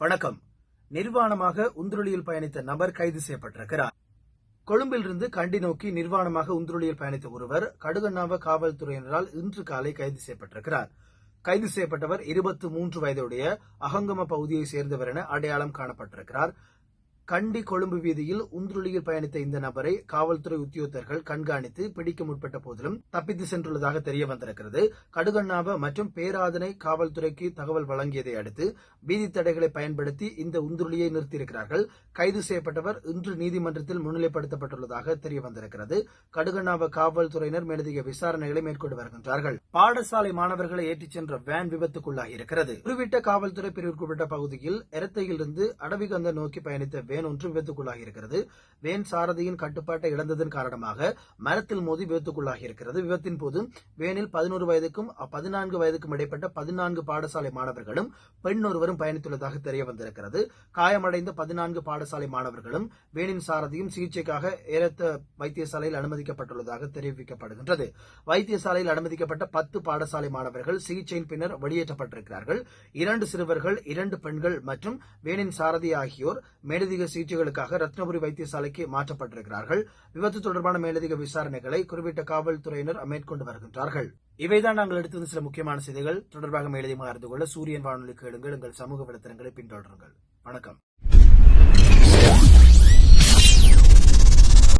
வணக்கம். நிர்வாணமாக உந்துருளியில் பயணித்த நபர் கைது செய்யப்பட்டிருக்கிறார். கொழும்பிலிருந்து கண்டி நோக்கி நிர்வாணமாக உந்துருளியில் பயணித்த ஒருவர் கடுகண்ணாவ காவல்துறையினரால் இன்று காலை கைது செய்யப்பட்டிருக்கிறார். கைது செய்யப்பட்டவர் இருபத்தி மூன்று வயதுடைய அகங்கம பகுதியை சேர்ந்தவர் என அடையாளம் காணப்பட்டிருக்கிறார். கண்டி கொழும்பு வீதியில் உந்துருளியில் பயணித்த இந்த நபரை காவல்துறை உத்தியோகத்தர்கள் கண்காணித்து பிடிக்க முற்பட்ட போதிலும் தப்பித்து சென்றுள்ளதாக தெரிய வந்திருக்கிறது. கடுகண்ணாவ மற்றும் பேராதனை காவல்துறைக்கு தகவல் வழங்கியதை அடுத்து வீதி தடைகளை பயன்படுத்தி இந்த உந்துருளியை நிறுத்தியிருக்கிறார்கள். கைது செய்யப்பட்டவர் இன்று நீதிமன்றத்தில் முன்னிலைப்படுத்தப்பட்டுள்ளதாக தெரிய வந்திருக்கிறது. கடுகண்ணாவ காவல்துறையினர் மேலதிக விசாரணைகளை மேற்கொண்டு வருகின்றார்கள். பாடசாலை மாணவர்களை ஏற்றிச் சென்ற வேன் விபத்துக்குள்ளாகி இருக்கிறது காவல்துறை பிரிவிற்குட்பட்ட பகுதியில் எரத்தையிலிருந்து அடவிகந்த நோக்கி பயணித்த வேன் வேன் ஒன்று விபத்துக்குள்ளாகி இருக்கிறது வேன் சாரதியின் கட்டுப்பாட்டை இழந்ததன் காரணமாக மரத்தில் மோதி விபத்துக்குள்ளாகி இருக்கிறது விபத்தின் போது வேனில் பதினோரு வயதுக்கும் பதினான்கு வயதுக்கும் இடைப்பட்ட பதினான்கு பாடசாலை மாணவர்களும் பெண் ஒருவரும் பயணித்துள்ளதாக தெரிய வந்திருக்கிறது. காயமடைந்த பதினான்கு பாடசாலை மாணவர்களும் வேனின் சாரதியும் சிகிச்சைக்காக ஏலத்த வைத்தியசாலையில் அனுமதிக்கப்பட்டுள்ளதாக தெரிவிக்கப்படுகின்றது. வைத்தியசாலையில் அனுமதிக்கப்பட்ட பத்து பாடசாலை மாணவர்கள் சிகிச்சையின் பின்னர் வெளியேற்றப்பட்டிருக்கிறார்கள். இரண்டு சிறுவர்கள் இரண்டு பெண்கள் மற்றும் வேனின் சாரதி ஆகியோர் மேலதிக சிகிச்சைகளுக்காக ரத்னபுரி வைத்தியசாலைக்கு மாற்றப்பட்டிருக்கிறார்கள். விபத்து தொடர்பான மேலதிக விசாரணைகளை குறிப்பிட்ட காவல்துறையினர் மேற்கொண்டு வருகின்றார்கள். இவைதான் நாங்கள் எடுத்து வந்த சில முக்கியமான செய்திகள். தொடர்பாக மேலதிகமாக அறிந்து கொள்ள சூரியன் வானொலி கேளுங்கள். எங்கள் சமூக வலைத்தளங்களை பின்தொடருங்கள். வணக்கம்.